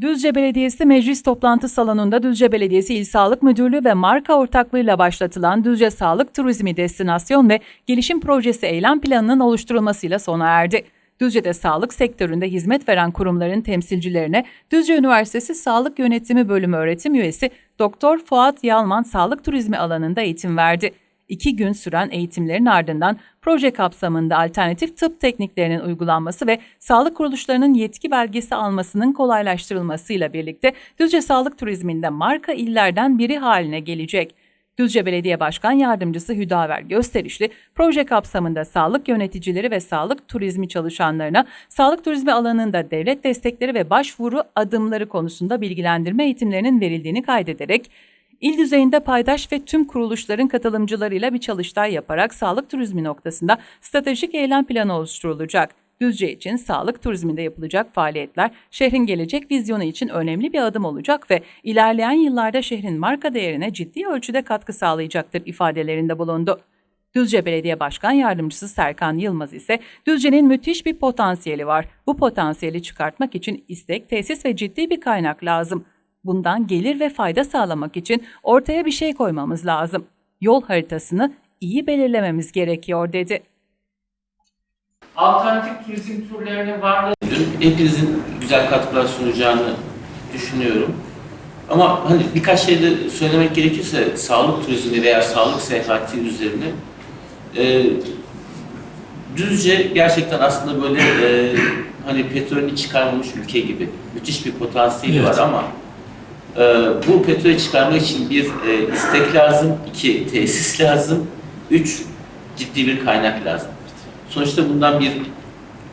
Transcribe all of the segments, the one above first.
Düzce Belediyesi Meclis Toplantı Salonu'nda Düzce Belediyesi İl Sağlık Müdürlüğü ve marka ortaklığıyla başlatılan Düzce Sağlık Turizmi Destinasyon ve Gelişim Projesi eylem planının oluşturulmasıyla sona erdi. Düzce'de sağlık sektöründe hizmet veren kurumların temsilcilerine Düzce Üniversitesi Sağlık Yönetimi Bölümü öğretim üyesi Doktor Fuat Yalman sağlık turizmi alanında eğitim verdi. İki gün süren eğitimlerin ardından proje kapsamında alternatif tıp tekniklerinin uygulanması ve sağlık kuruluşlarının yetki belgesi almasının kolaylaştırılmasıyla birlikte Düzce Sağlık Turizminde marka illerden biri haline gelecek. Düzce Belediye Başkan Yardımcısı Hüdaver Gösterişli, proje kapsamında sağlık yöneticileri ve sağlık turizmi çalışanlarına sağlık turizmi alanında devlet destekleri ve başvuru adımları konusunda bilgilendirme eğitimlerinin verildiğini kaydederek, İl düzeyinde paydaş ve tüm kuruluşların katılımcılarıyla bir çalıştay yaparak sağlık turizmi noktasında stratejik eylem planı oluşturulacak. Düzce için sağlık turizminde yapılacak faaliyetler şehrin gelecek vizyonu için önemli bir adım olacak ve ilerleyen yıllarda şehrin marka değerine ciddi ölçüde katkı sağlayacaktır ifadelerinde bulundu. Düzce Belediye Başkan Yardımcısı Serkan Yılmaz ise Düzce'nin müthiş bir potansiyeli var. Bu potansiyeli çıkartmak için istek, tesis ve ciddi bir kaynak lazım. Bundan gelir ve fayda sağlamak için ortaya bir şey koymamız lazım. Yol haritasını iyi belirlememiz gerekiyor dedi. Alternatif turizm türlerinin varlığı Hepinizin güzel katkılar sunacağını düşünüyorum. Ama hani birkaç şey de söylemek gerekirse sağlık turizmi veya sağlık seyahati üzerine e, Düzce gerçekten aslında böyle e, hani petrolünü çıkarmamış ülke gibi müthiş bir potansiyeli Evet. var ama e, bu petrolü çıkarmak için bir e, istek lazım, iki tesis lazım, üç ciddi bir kaynak lazım. Sonuçta bundan bir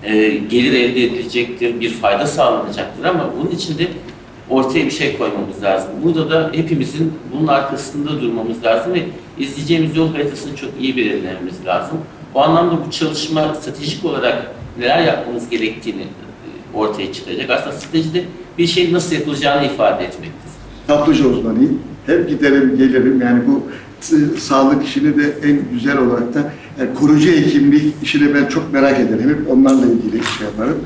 e, gelir elde edilecektir, bir fayda sağlanacaktır ama bunun için de ortaya bir şey koymamız lazım. Burada da hepimizin bunun arkasında durmamız lazım ve izleyeceğimiz yol haritasını çok iyi belirlememiz lazım. O anlamda bu çalışma stratejik olarak neler yapmamız gerektiğini e, ortaya çıkacak. Aslında stratejide bir şeyin nasıl yapılacağını ifade etmektir. Tatlıcı uzmanıyım. Hep giderim gelirim yani bu sağlık işini de en güzel olarak da yani koruyucu hekimlik işini ben çok merak ederim. Hep onlarla ilgili şey yaparım.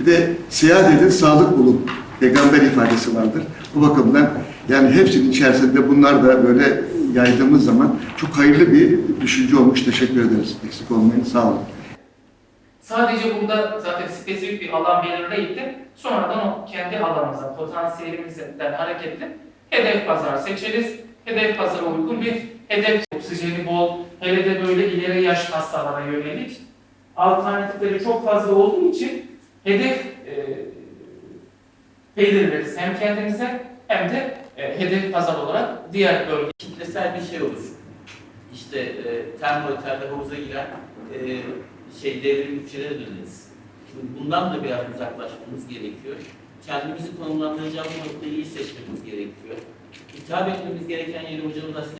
Bir de seyahat edin sağlık bulun. Peygamber ifadesi vardır. Bu bakımdan yani hepsinin içerisinde bunlar da böyle yaydığımız zaman çok hayırlı bir düşünce olmuş. Teşekkür ederiz. Eksik olmayın. Sağ olun. Sadece burada zaten spesifik bir alan belirleyip sonradan o kendi alanımıza, potansiyelimizden hareketle hedef pazar seçeriz. Hedef pazara uygun bir hedef oksijeni bol, hele de böyle ileri yaş hastalara yönelik alternatifleri çok fazla olduğu için hedef e, belirleriz hem kendimize hem de e, hedef pazar olarak diğer bölge kitlesel bir şey olur. İşte e, termo otelde havuza giren e, şey devrim ülkelere döneriz. Bundan da biraz uzaklaşmamız gerekiyor. Kendimizi konumlandıracağımız noktayı iyi seçmemiz gerekiyor. Hitap etmemiz gereken yeri hocamız aslında